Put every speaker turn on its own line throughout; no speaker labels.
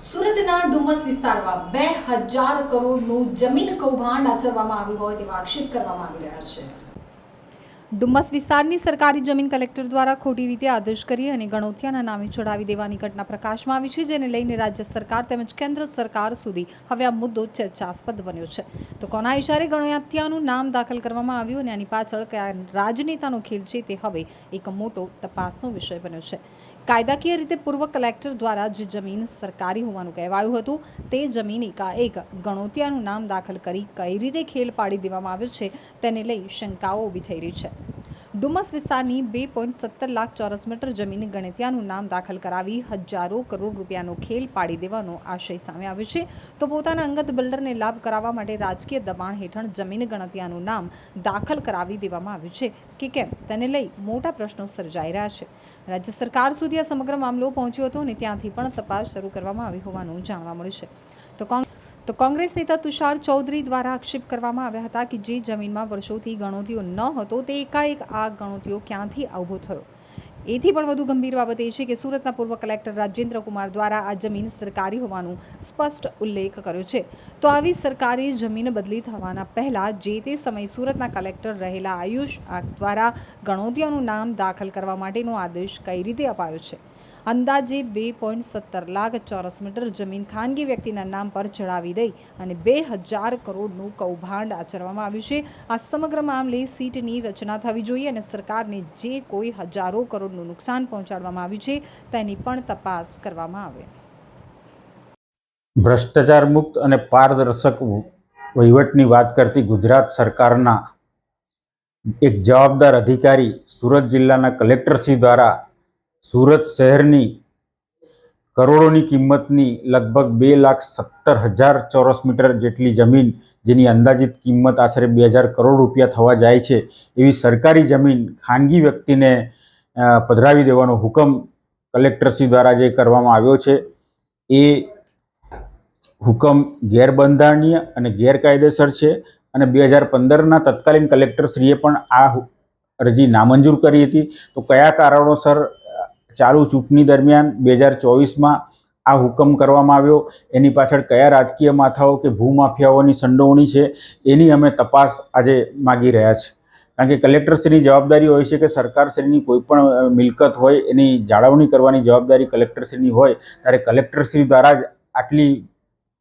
સુરતના ડુમસ વિસ્તારમાં બે હજાર કરોડનું જમીન કૌભાંડ આચરવામાં આવ્યું હોય તેવા આક્ષેપ કરવામાં આવી રહ્યા છે. ડુમ્મસ વિસ્તારની સરકારી જમીન કલેક્ટર દ્વારા ખોટી રીતે આદેશ કરી અને ગણોતિયાના નામે ચડાવી દેવાની ઘટના પ્રકાશમાં આવી છે, જેને લઈને રાજ્ય સરકાર તેમજ કેન્દ્ર સરકાર સુધી હવે આ મુદ્દો ચર્ચાસ્પદ બન્યો છે. તો કોના ઇશારે ગણોત્યાનું નામ દાખલ કરવામાં આવ્યું અને આની પાછળ કયા રાજનેતાનો ખેલ છે તે હવે એક મોટો તપાસનો વિષય બન્યો છે. કાયદાકીય રીતે પૂર્વ કલેક્ટર દ્વારા જે જમીન સરકારી હોવાનું કહેવાયું હતું, તે જમીન એકાએક ગણોતિયાનું નામ દાખલ કરી કઈ રીતે ખેલ પાડી દેવામાં આવ્યો છે, તેને લઈ શંકાઓ ઊભી થઈ રહી છે. ડુમસ વિસ્તારની બે પોઈન્ટ સત્તર લાખ ચોરસ મીટર જમીન ગણતિયાનું નામ દાખલ કરાવી હજારો કરોડ રૂપિયાનો ખેલ પાડી દેવાનો આશય સામે આવ્યો છે. તો પોતાના અંગત બિલ્ડરને લાભ કરાવવા માટે રાજકીય દબાણ હેઠળ જમીન ગણતિયાનું નામ દાખલ કરાવી દેવામાં આવ્યું છે કે કેમ તેને લઈ મોટા પ્રશ્નો સર્જાઈ રહ્યા છે. રાજ્ય સરકાર સુધી આ સમગ્ર મામલો પહોંચ્યો હતો અને ત્યાંથી પણ તપાસ શરૂ કરવામાં આવી હોવાનું જાણવા મળ્યું છે. તો કોંગ તો કોંગ્રેસ નેતા તુષાર ચૌધરી દ્વારા આક્ષેપ કરવામાં આવ્યા હતા કે જે જમીનમાં વર્ષોથી ગણોતીઓ ન હતો, તે એકાએક આ ગણોતીઓ ક્યાંથી ઊભો થયો? એથી પણ વધુ ગંભીર બાબત એ છે કે સુરતના પૂર્વ કલેક્ટર રાજેન્દ્ર કુમાર દ્વારા આ જમીન સરકારી હોવાનું સ્પષ્ટ ઉલ્લેખ કર્યો છે. તો આવી સરકારી જમીન બદલી થવાના પહેલાં જે તે સમયે સુરતના કલેક્ટર રહેલા આયુષ દ્વારા ગણોતીઓનું નામ દાખલ કરવા માટેનો આદેશ કઈ રીતે અપાયો છે? અંદાજે બે પોઈન્ટ સત્તર લાખ ચોરસ મીટર જમીન ખાનગી વ્યક્તિના નામ પર ચડાવી દઈ અને બે હજાર કરોડનું કૌભાંડ આચરવામાં આવ્યું છે. આ સમગ્ર મામલે સીટની રચના થવી જોઈએ અને સરકારને જે કોઈ હજારો કરોડનું નુકસાન પહોંચાડવામાં આવ્યું છે તેની પણ તપાસ કરવામાં આવે.
ભ્રષ્ટાચાર મુક્ત અને પારદર્શક વહીવટની વાત કરતી ગુજરાત સરકારના એક જવાબદાર અધિકારી સુરત જિલ્લાના કલેક્ટરશ્રી દ્વારા સુરત શહેરની કરોડોની કિંમતની લગભગ બે લાખ સત્તર હજાર ચોરસ મીટર જેટલી જમીન, જેની અંદાજિત કિંમત આશરે બે હજાર કરોડ રૂપિયા થવા જાય છે, એવી સરકારી જમીન ખાનગી વ્યક્તિને પધરાવી દેવાનો હુકમ કલેક્ટરશ્રી દ્વારા જે કરવામાં આવ્યો છે, એ હુકમ ગેરબંધારણીય અને ગેરકાયદેસર છે અને બે હજાર પંદરના તત્કાલીન કલેક્ટરશ્રીએ પણ આ અરજી નામંજૂર કરી હતી. તો કયા કારણોસર ચાલુ ચૂંટણી દરમિયાન બે હજાર ચોવીસમાં આ હુકમ કરવામાં આવ્યો. એની પાછળ કયા રાજકીય માથાઓ કે ભૂમાફિયાઓની સંડોવણી છે એની અમે તપાસ આજે માગી રહ્યા છે. કારણ કે કલેક્ટરશ્રીની જવાબદારી હોય છે કે સરકારશ્રીની કોઈ પણ મિલકત હોય એની જાળવણી કરવાની જવાબદારી કલેક્ટરશ્રીની હોય, ત્યારે કલેક્ટરશ્રી દ્વારા જ આટલી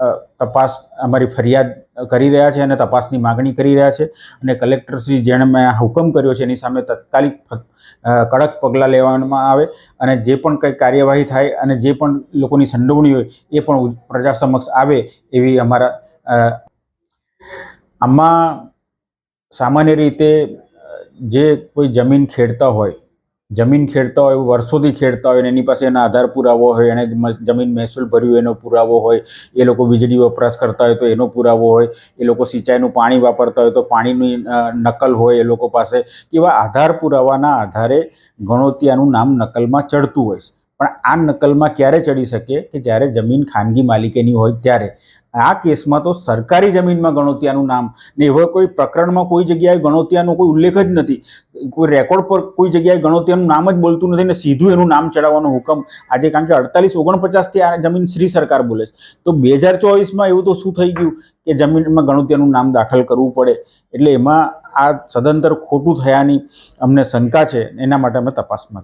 તપાસ અમારી ફરિયાદ કરી રહ્યા છે અને તપાસની માગણી કરી રહ્યા છે અને કલેક્ટરશ્રી જેણે મેં હુકમ કર્યો છે એની સામે તાત્કાલિક કડક પગલાં લેવામાં આવે અને જે પણ કંઈ કાર્યવાહી થાય અને જે પણ લોકોની સંડોવણી હોય એ પણ પ્રજા સમક્ષ આવે એવી અમારા આમાં સામાન્ય રીતે જે કોઈ જમીન ખેડતા હોય જમીન ખેડતા હોય, વર્ષોથી ખેડતા હોય અને એની પાસે એના આધાર પુરાવો હોય, એને જમીન મહેસૂલ ભર્યું એનો પુરાવો હોય, એ લોકો વીજળી વપરાશ કરતા હોય તો એનો પુરાવો હોય, એ લોકો સિંચાઈનું પાણી વાપરતા હોય તો પાણીની નકલ હોય એ લોકો પાસે એવા આધાર પુરાવાના આધારે ગણોતિયાનું નામ નકલમાં ચડતું હોય છે. પણ આ નકલમાં ક્યારે ચડી શકે કે જ્યારે જમીન ખાનગી માલિકીની હોય ત્યારે? આ કેસમાં તો સરકારી જમીનમાં ગણોતિયાનું નામ ને એવા કોઈ પ્રકરણમાં કોઈ જગ્યાએ ગણોતિયાનો કોઈ ઉલ્લેખ જ નથી. કોઈ રેકોર્ડ પર કોઈ જગ્યાએ ગણોતિયાનું નામ જ બોલતું નથી ને સીધું એનું નામ ચડાવવાનો હુકમ આજે કારણ કે અડતાલીસ ઓગણપચાસથી આ જમીન શ્રી સરકાર બોલે છે. તો બે હજાર ચોવીસમાં એવું તો શું થઈ ગયું કે જમીનમાં ગણોતિયાનું નામ દાખલ કરવું પડે? એટલે એમાં આ સદંતર ખોટું થયાની અમને શંકા છે. એના માટે અમે તપાસમાં